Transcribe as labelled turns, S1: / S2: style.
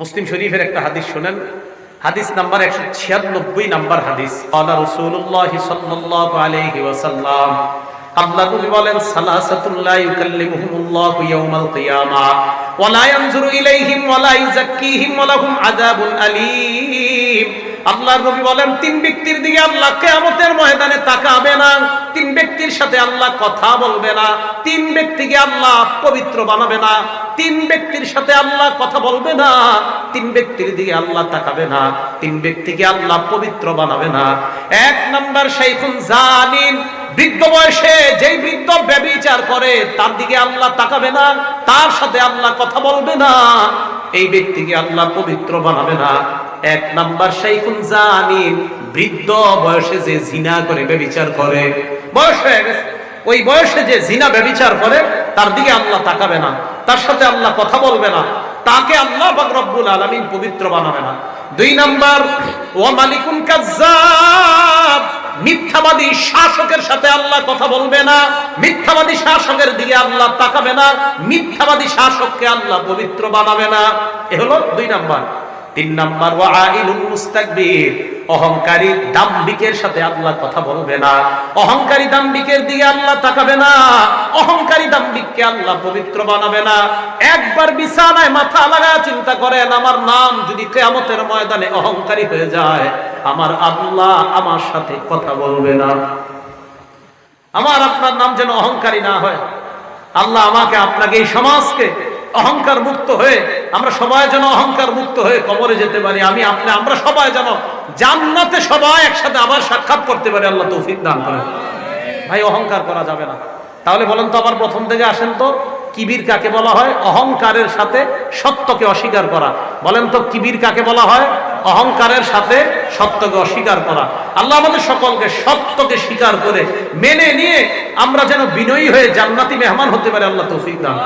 S1: মুসলিম শরীফের একটা হাদিস শোনেন। হাদিস নাম্বার একশো ছিয়ানব্বই নাম্বার হাদিস। আল্লাহ রসুল্লাহ সাল্লাহ আলাইহি ওয়াসাল্লাম, আল্লাহ বলেন ইলাইহিম আল্লাহর নবী বলেন, তিন ব্যক্তির দিকে আল্লাহ কিয়ামতের ময়দানে তাকাবে না, তিন ব্যক্তির সাথে আল্লাহ কথা বলবে না, তিন ব্যক্তিকে আল্লাহ পবিত্র বানাবে না, তিন ব্যক্তির সাথে আল্লাহ কথা বলবে না, তিন ব্যক্তির দিকে আল্লাহ তাকাবে না, তিন ব্যক্তিকে আল্লাহ পবিত্র বানাবে না। এক নাম্বার শাইখুন জানিন বৃদ্ধ বয়সে যেই বৃদ্ধ ব্যবিচার করে, তার দিকে আল্লাহ তাকাবে না, তার সাথে আল্লাহ কথা বলবে না, এই ব্যক্তিকে আল্লাহ পবিত্র বানাবে না। এক নাম্বার শাইখুন জানিন বৃদ্ধ বয়সে যে জিনা করে ব্যবিচার করে, বয়স হয়ে গেছে। ওই বয়সে যে জিনা ব্যবিচার করে, তার দিকে আল্লাহ তাকাবে না, তার সাথে আল্লাহ কথা বলবে না, তাকে আল্লাহ রব্বুল আলামিন পবিত্র বানাবে না। দুই নাম্বার, ওয়া মালিকুন কাজ্জাব, মিথ্যাবাদী শাসকের সাথে আল্লাহ কথা বলবে না, মিথ্যাবাদী শাসকের দিকে আল্লাহ তাকাবে না, মিথ্যাবাদী শাসককে আল্লাহ পবিত্র বানাবে না। এ হলো দুই নাম্বার। তিন নাম্বার মুস্তাকবির। অহংকারী দাম্ভিকের সাথে আল্লাহ কথা বলবে না। অহংকারী দাম্ভিকের দিকে আল্লাহ তাকাবে না। অহংকারী দাম্ভিককে আল্লাহ পবিত্র বানাবে না। একবার বিছানায় মাথা লাগা চিন্তা করেন, আমার নাম যদি কেয়ামতের ময়দানে অহংকারী হয়ে যায়, আমার আল্লাহ আমার সাথে কথা বলবে না। আমার আপনার নাম যেন অহংকারী না হয়। আল্লাহ আমাকে, আপনাকে, এই সমাজকে অহংকার মুক্ত হয়ে আমরা সবাই যেন অহংকার মুক্ত হয়ে কবরে যেতে পারি। আমি আপনি, আমরা সবাই যেন জান্নাতে সবাই একসাথে আবার সাক্ষাৎ করতে পারি। আল্লাহ তৌফিক দান করেন। ভাই, অহংকার করা যাবে না। তাহলে বলেন তো আবার প্রথম থেকে আসেন তো। কিবির কাকে বলা হয়? অহংকারের সাথে সত্যকে অস্বীকার করা। বলেন তো কিবির কাকে বলা হয়? অহংকারের সাথে সত্যকে অস্বীকার করা। আল্লাহ আমাদের সকলকে সত্যকে স্বীকার করে মেনে নিয়ে আমরা যেন বিনয়ী হয়ে জান্নাতি মেহমান হতে পারে। আল্লাহ তৌফিক দান